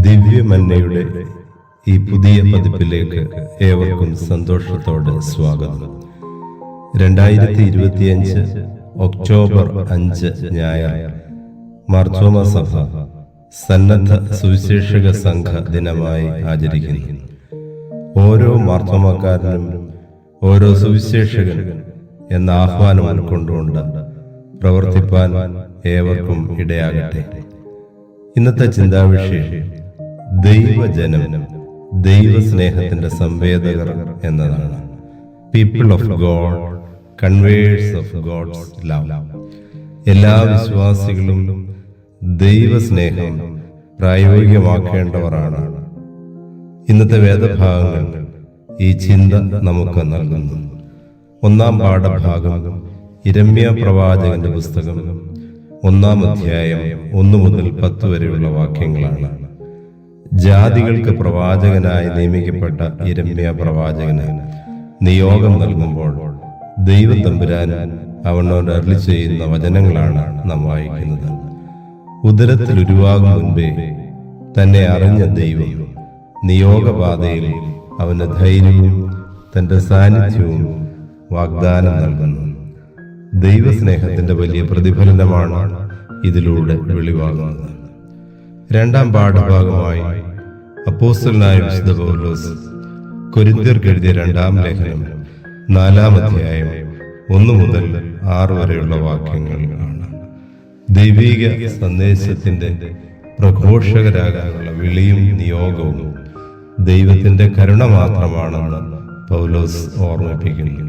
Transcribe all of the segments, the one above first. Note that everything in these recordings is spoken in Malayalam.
ദിവ്യമന്നയുടെ ഈ പുതിയ പതിപ്പിലേക്ക് ഏവർക്കും സന്തോഷത്തോടെ സ്വാഗതം. രണ്ടായിരത്തി ഇരുപത്തിയഞ്ച് ഒക്ടോബർ അഞ്ച് ഞായർ മാർത്തോമ സഭ സന്നദ്ധ സുവിശേഷക സംഘ ദിനമായി ആചരിക്കുന്നു. ഓരോ മാർത്തോമക്കാരനും ഓരോ സുവിശേഷകൻ എന്ന ആഹ്വാനം ഉൾക്കൊണ്ടുകൊണ്ട് പ്രവർത്തിപ്പാൻ ഏവർക്കും ഇടയാകട്ടെ. ഇന്നത്തെ ചിന്താവിഷയം ദൈവജനം ദൈവസ്നേഹത്തിന്റെ സംവേദകർ എന്നതാണ്. People of God converse of God's love എല്ലാ വിശ്വാസികളും ദൈവസ്നേഹം പ്രായോഗികമാക്കേണ്ടവരാണ്. ഇന്നത്തെ വേദഭാഗങ്ങൾ ഈ ചിന്ത നമുക്ക് നൽകുന്നു. ഒന്നാം പാഠഭാഗം ഇരമ്യ പ്രവാചകന്റെ പുസ്തകം ഒന്നാം അധ്യായം ഒന്നു മുതൽ പത്ത് വരെയുള്ള വാക്യങ്ങളാണ്. ജാതികൾക്ക് പ്രവാചകനായി നിയമിക്കപ്പെട്ട ഇരമ്യ പ്രവാചകന് നിയോഗം നൽകുമ്പോൾ ദൈവം തമ്പുരാൻ അവനോട് അരളി ചെയ്യുന്ന വചനങ്ങളാണ് നാം വായിക്കുന്നത്. ഉദരത്തിൽ ഉരുവാകും മുൻപേ തന്നെ അറിഞ്ഞ ദൈവം നിയോഗപാതയിൽ അവന് ധൈര്യവും തന്റെ സാന്നിധ്യവും വാഗ്ദാനം നൽകുന്നു. ദൈവസ്നേഹത്തിന്റെ വലിയ പ്രതിഫലനമാണ് ഇതിലൂടെ വെളിവാകുന്നത്. രണ്ടാം പാഠഭാഗമായി അപ്പോസ്റ്റലായ വിശുദ്ധ പൗലോസ് കൊരിന്ത്യർക്ക് എഴുതിയ രണ്ടാം ലേഖനം നാലാം അധ്യായം ഒന്നു മുതൽ ആറ് വരെയുള്ള വാക്യങ്ങൾ ആണ്. ദൈവിക സന്ദേശത്തിന്റെ പ്രഘോഷകരാകാനുള്ള വിളിയും നിയോഗവും ദൈവത്തിന്റെ കരുണ മാത്രമാണെന്ന് പൗലോസ് ഓർമ്മിപ്പിക്കുന്നു.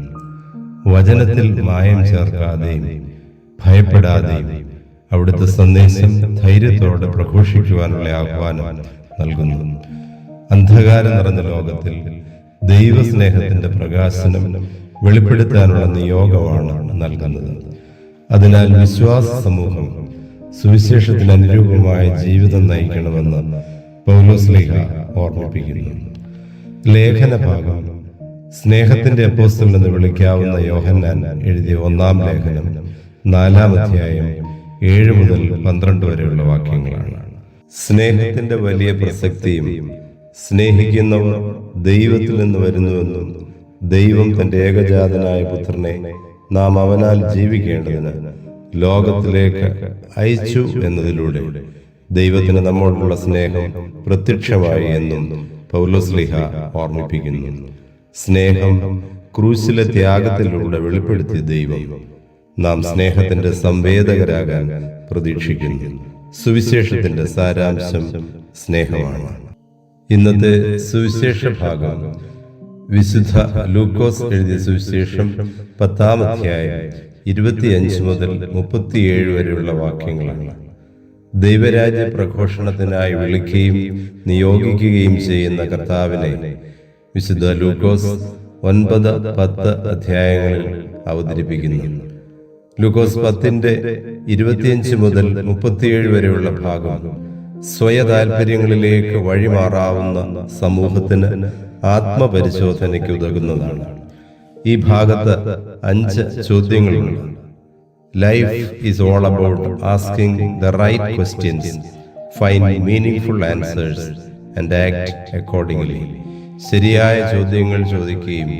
വചനത്തിൽ മായം ചേർക്കാതെയും ഭയപ്പെടാതെയും അവിടുത്തെ സന്ദേശം ധൈര്യത്തോടെ പ്രഘോഷിക്കുവാനുള്ള ആഹ്വാനം നൽകുന്നു. അന്ധകാരം നിറഞ്ഞ ലോകത്തിൽ ദൈവസ്നേഹത്തിന്റെ പ്രകാശനം വെളിപ്പെടുത്താനുള്ള നിയോഗമാണ് നൽകുന്നത്. അതിനാൽ വിശ്വാസ സമൂഹം സുവിശേഷത്തിന് അനുരൂപമായ ജീവിതം നയിക്കണമെന്ന് പൗലോസ്ലിഹ ഓർമ്മിപ്പിക്കുന്നു. ലേഖന ഭാഗം സ്നേഹത്തിന്റെ അപ്പോസ്റ്റൽ എന്ന് വിളിക്കാവുന്ന യോഹന്നാൻ എഴുതിയ ഒന്നാം ലേഖനം നാലാം അധ്യായം ഏഴ് മുതൽ പന്ത്രണ്ട് വരെയുള്ള വാക്യങ്ങളാണ്. സ്നേഹത്തിന്റെ വലിയ പ്രസക്തിയും സ്നേഹിക്കുന്നവർ ദൈവത്തിൽ നിന്ന് വരുന്നുവെന്നും ദൈവം തന്റെ ഏകജാതനായ പുത്രനെ നാം അവനാൽ ജീവിക്കേണ്ടതിന് ലോകത്തിലേക്ക് അയച്ചു എന്നതിലൂടെ ദൈവത്തിന് നമ്മോടുള്ള സ്നേഹം പ്രത്യക്ഷമായി എന്നും പൗലോസ്ലിഹ ഓർമ്മിപ്പിക്കുന്നു. സ്നേഹം ക്രൂശിലെ ത്യാഗത്തിലൂടെ വെളിപ്പെടുത്തിയ ദൈവം. നാം സ്നേഹത്തിന്റെ സംവേദകരാകാൻ പ്രതീക്ഷിക്കുന്നു. സുവിശേഷത്തിന്റെ സാരാംശം സ്നേഹമാണ്. ഇന്നത്തെ സുവിശേഷ ഭാഗം വിശുദ്ധ ലൂക്കോസ് എഴുതിയ സുവിശേഷം പത്താം അധ്യായം ഇരുപത്തിയഞ്ച് മുതൽ മുപ്പത്തിയേഴ് വരെയുള്ള വാക്യങ്ങളാണ്. ദൈവരാജ്യ പ്രഘോഷണത്തിനായി വിളിക്കുകയും നിയോഗിക്കുകയും ചെയ്യുന്ന കർത്താവിനെ വിശുദ്ധ ലൂക്കോസ് ഒൻപത് പത്ത് അധ്യായങ്ങളിൽ അവതരിപ്പിക്കുന്നു. ലൂക്കോസ് പത്തിന്റെ ഇരുപത്തിയഞ്ച് മുതൽ മുപ്പത്തിയേഴ് വരെയുള്ള ഭാഗം സ്വയതാൽപര്യങ്ങളിലേക്ക് വഴിമാറാവുന്ന സമൂഹത്തിന് ആത്മപരിശോധനയ്ക്ക് ഉതകുന്നതാണ്. ഈ ഭാഗത്ത് അഞ്ച് ചോദ്യങ്ങളുണ്ട്. Life is all about asking the right questions find meaning answers and act accordingly ശരിയായ ചോദ്യങ്ങൾ ചോദിക്കുകയും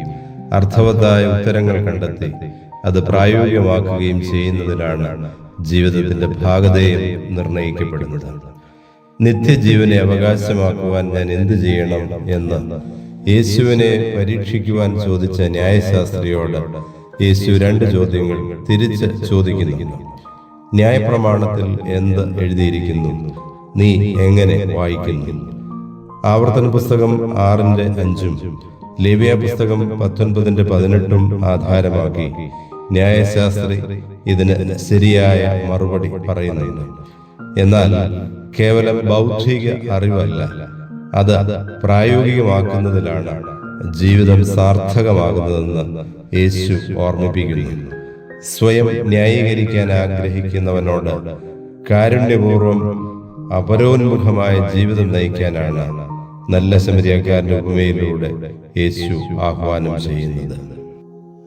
അർത്ഥവത്തായ ഉത്തരങ്ങൾ കണ്ടെത്തി അത് പ്രായോഗികമാക്കുകയും ചെയ്യുന്നതിലാണ് ജീവിതത്തിന്റെ ഭാഗതയും നിർണയിക്കപ്പെടുന്നത്. നിത്യജീവനെ അവകാശമാക്കുവാൻ ഞാൻ എന്തു ചെയ്യണം എന്ന് യേശുവിനെ പരീക്ഷിക്കുവാൻ ചോദിച്ച ന്യായശാസ്ത്രിയോട് യേശു രണ്ട് ചോദ്യങ്ങൾ തിരിച്ച് ചോദിക്കുന്നു. ന്യായപ്രമാണത്തിൽ എന്ത് എഴുതിയിരിക്കുന്നു? നീ എങ്ങനെ വായിക്കുന്നു? ആവർത്തന പുസ്തകം ആറിന്റെ അഞ്ചും ലേവ്യ പുസ്തകം പത്തൊൻപതിന്റെ പതിനെട്ടും ആധാരമാക്കി ന്യായശാസ്ത്രി ഇതിന് ശരിയായ മറുപടി പറയുന്നുണ്ട്. എന്നാൽ കേവലം ബൗദ്ധിക അറിവല്ല. അത് പ്രായോഗികമാക്കുന്നതിലാണ് ജീവിതം സാർത്ഥകമാകുന്നതെന്ന് യേശു ഓർമ്മിപ്പിക്കുന്നു. സ്വയം ന്യായീകരിക്കാൻ ആഗ്രഹിക്കുന്നവനോട് കാരുണ്യപൂർവം അപരോന്മുഖമായ ജീവിതം നയിക്കാനാണ് നല്ല ശമരിയക്കാരന്റെ ഉപമയിലൂടെ യേശു ആഹ്വാനം ചെയ്യുന്നത്.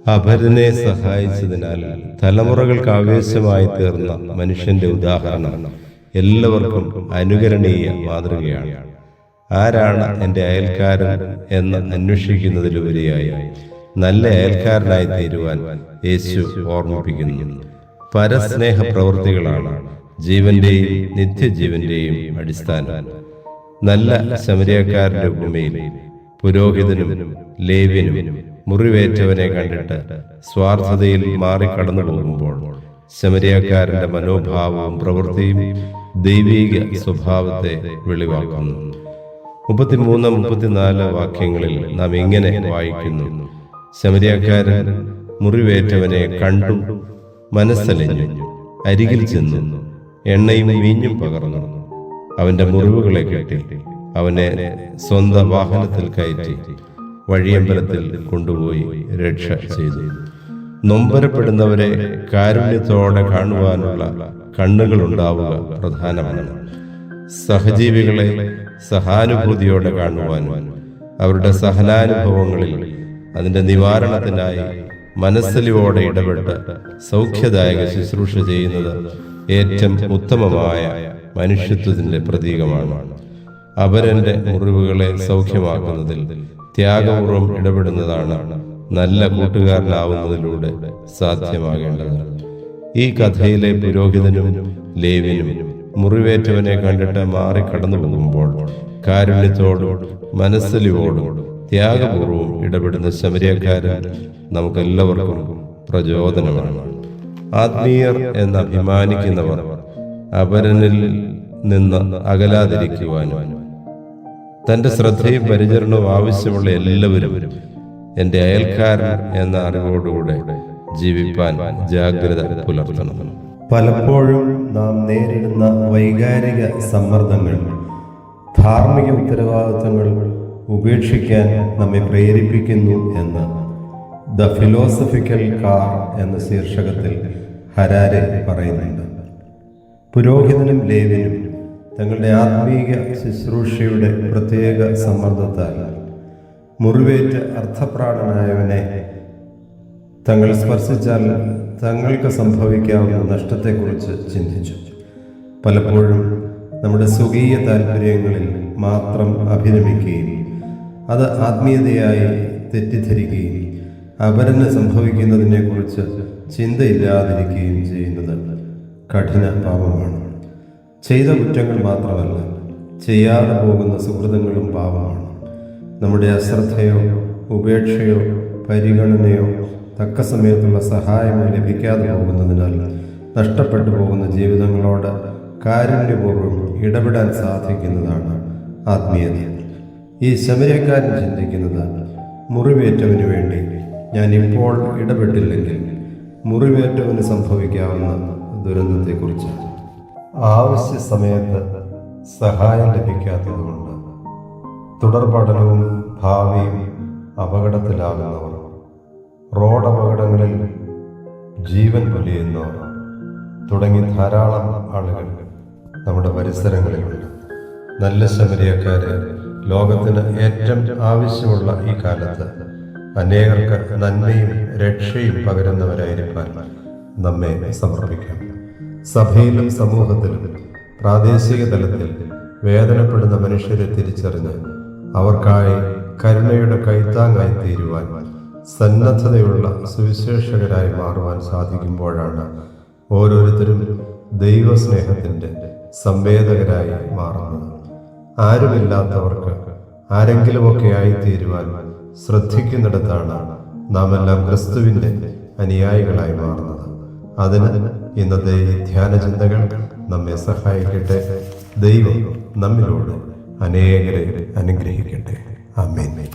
അപരനെ സഹായിച്ചതിനാൽ തലമുറകൾക്ക് ആവേശമായി തീർന്ന മനുഷ്യന്റെ ഉദാഹരണം എല്ലാവർക്കും അനുകരണീയ മാതൃകയാണ്. ആരാണ് എന്റെ അയൽക്കാരൻ എന്ന് അന്വേഷിക്കുന്നതിലുപരിയായി നല്ല അയൽക്കാരനായി തീരുവാൻ യേശു ഓർമ്മിപ്പിക്കുന്നു. പരസ്നേഹ പ്രവൃത്തികളാണ് ജീവന്റെയും നിത്യജീവന്റെയും അടിസ്ഥാനം. നല്ല ശമരിയക്കാരന്റെ ഭൂമിയിൽ പുരോഹിതനും ലേവ്യനും മുറിവേറ്റവനെ കണ്ടിട്ട് സ്വാർത്ഥതയിൽ മാറി കടന്നു പോകുമ്പോൾ ശമരിയക്കാരന്റെ മനോഭാവവും പ്രവൃത്തിയും ദൈവീക സ്വഭാവത്തെ വെളിവാക്കുന്നു. മുപ്പത്തിമൂന്ന് മുപ്പത്തിനാല് വാക്യങ്ങളിൽ നാം ഇങ്ങനെ വായിക്കുന്നു. ശമരിയക്കാരൻ മുറിവേറ്റവനെ കണ്ടു മനസ്സലിഞ്ഞു അരികിൽ ചെന്നു എണ്ണയും വീഞ്ഞും പകർന്നു. അവന്റെ മുറിവുകളെ കെട്ടി അവനെ സ്വന്തം വാഹനത്തിൽ കയറ്റി. വഴിയമ്പലത്തിൽ കൊണ്ടുപോയി രക്ഷ ചെയ്തു. നൊമ്പരപ്പെടുന്നവരെ കാരുണ്യത്തോടെ കാണുവാനുള്ള കണ്ണുകൾ ഉണ്ടാവുക പ്രധാനമാണ്. സഹജീവികളെ സഹാനുഭൂതിയോടെ കാണുവാനും അവരുടെ സഹനാനുഭവങ്ങളിൽ അതിന്റെ നിവാരണത്തിനായി മനസ്സലിവോടെ ഇടപെട്ട് സൗഖ്യദായക ശുശ്രൂഷ ചെയ്യുന്നത് ഏറ്റവും ഉത്തമമായ മനുഷ്യത്വത്തിന്റെ പ്രതീകമാണ്. അവരെ മുറിവുകളെ സൗഖ്യമാക്കുന്നതിൽ ത്യാഗപൂർവം ഇടപെടുന്നതാണ് നല്ല കൂട്ടുകാരനാവുന്നതിലൂടെ സാധ്യമാകേണ്ടത്. ഈ കഥയിലെ പുരോഹിതനും ലേവിനും മുറിവേറ്റവനെ കണ്ടിട്ട് മാറി കടന്നു പോകുമ്പോൾ കാരുണ്യത്തോടും മനസ്സലിവോടും ത്യാഗപൂർവം ഇടപെടുന്ന ശമരിയക്കാരൻ നമുക്കെല്ലാവർക്കും പ്രചോദനമാണ്. ആത്മീയർ എന്ന് അഭിമാനിക്കുന്നവർ അപരനിൽ നിന്ന് അകലാതിരിക്കുവാനും തന്റെ ശ്രദ്ധയും പരിചരണവും ആവശ്യമുള്ള എല്ലാവരും എന്റെ അയൽക്കാരൻ എന്ന അറിവോടുകൂടെ ജീവിപ്പാൻ ജാഗ്രത പുലർത്തണം. പലപ്പോഴും നാം നേരിടുന്ന വൈകാരിക സമ്മർദ്ദങ്ങൾ ധാർമ്മിക ഉത്തരവാദിത്തങ്ങൾ ഉപേക്ഷിക്കാൻ നമ്മെ പ്രേരിപ്പിക്കുന്നു എന്ന് ദ ഫിലോസഫിക്കൽ കാർ എന്ന ശീർഷകത്തിൽ ഹരാരെ പറയുന്നുണ്ട്. പുരോഹിതനും ലേവിനും തങ്ങളുടെ ആത്മീക ശുശ്രൂഷയുടെ പ്രത്യേക സമ്മർദ്ദത്താൽ മുറിവേറ്റ് അർത്ഥപ്രാണനായവനെ തങ്ങൾ സ്പർശിച്ചാൽ തങ്ങൾക്ക് സംഭവിക്കാവുന്ന നഷ്ടത്തെക്കുറിച്ച് ചിന്തിച്ചു. പലപ്പോഴും നമ്മുടെ സ്വകീയ താല്പര്യങ്ങളിൽ മാത്രം അഭിരമിക്കുകയും അത് ആത്മീയതയായി തെറ്റിദ്ധരിക്കുകയും അപരന് സംഭവിക്കുന്നതിനെക്കുറിച്ച് ചിന്തയില്ലാതിരിക്കുകയും ചെയ്യുന്നത് കഠിന പാപമാണ്. ചെയ്ത കുറ്റങ്ങൾ മാത്രമല്ല ചെയ്യാതെ പോകുന്ന സുഹൃതങ്ങളും പാപമാണ് നമ്മുടെ അശ്രദ്ധയോ ഉപേക്ഷയോ പരിഗണനയോ തക്ക സമയത്തുള്ള സഹായമോ ലഭിക്കാതെ പോകുന്നതിനാൽ നഷ്ടപ്പെട്ടു പോകുന്ന ജീവിതങ്ങളോട് കാരുണ്യപൂർവം ഇടപെടാൻ സാധിക്കുന്നതാണ് ആത്മീയത. ഈ ശമരക്കാരൻ ചിന്തിക്കുന്നത് മുറിവേറ്റവന് വേണ്ടി ഞാൻ ഇപ്പോൾ ഇടപെട്ടില്ലെങ്കിൽ മുറിവേറ്റവന് സംഭവിക്കാവുന്ന ദുരന്തത്തെക്കുറിച്ചാണ്. ആവശ്യ സമയത്ത് സഹായം ലഭിക്കാത്തതുകൊണ്ട് തുടർ പഠനവും ഭാവിയും അപകടത്തിലാകുന്നവർ റോഡ് അപകടങ്ങളിൽ ജീവൻ പൊലിയുന്നവർ തുടങ്ങി ധാരാളം ആളുകൾ നമ്മുടെ പരിസരങ്ങളിലുണ്ട്. നല്ല ശമരിയക്കാരെ ലോകത്തിന് ഏറ്റവും ആവശ്യമുള്ള ഈ കാലത്ത് അനേകർക്ക് നന്മയും രക്ഷയും പകരുന്നവരായിരിക്കാൻ നമ്മെ സമർപ്പിക്കാം. സഭയിലും സമൂഹത്തിലും പ്രാദേശിക തലത്തിൽ വേദനപ്പെടുന്ന മനുഷ്യരെ തിരിച്ചറിഞ്ഞ് അവർക്കായി കരുണയുടെ കൈത്താങ്ങായി തീരുവാൻ സന്നദ്ധതയുള്ള സുവിശേഷകരായി മാറുവാൻ സാധിക്കുമ്പോഴാണ് ഓരോരുത്തരും ദൈവസ്നേഹത്തിന്റെ സംവേദകരായി മാറുന്നത്. ആരുമില്ലാത്തവർക്ക് ആരെങ്കിലുമൊക്കെ ആയിത്തീരുവാൻ ശ്രദ്ധിക്കുന്നിടത്താണ് നാം എല്ലാം ക്രിസ്തുവിന്റെ അനുയായികളായി മാറുന്നത്. അതിന് ഇന്നത്തെ ഈ ധ്യാന ചിന്തകൾ നമ്മെ സഹായിക്കട്ടെ. ദൈവം നമ്മിലൂടെ അനേകരെ അനുഗ്രഹിക്കട്ടെ. അമ്മേന്മേ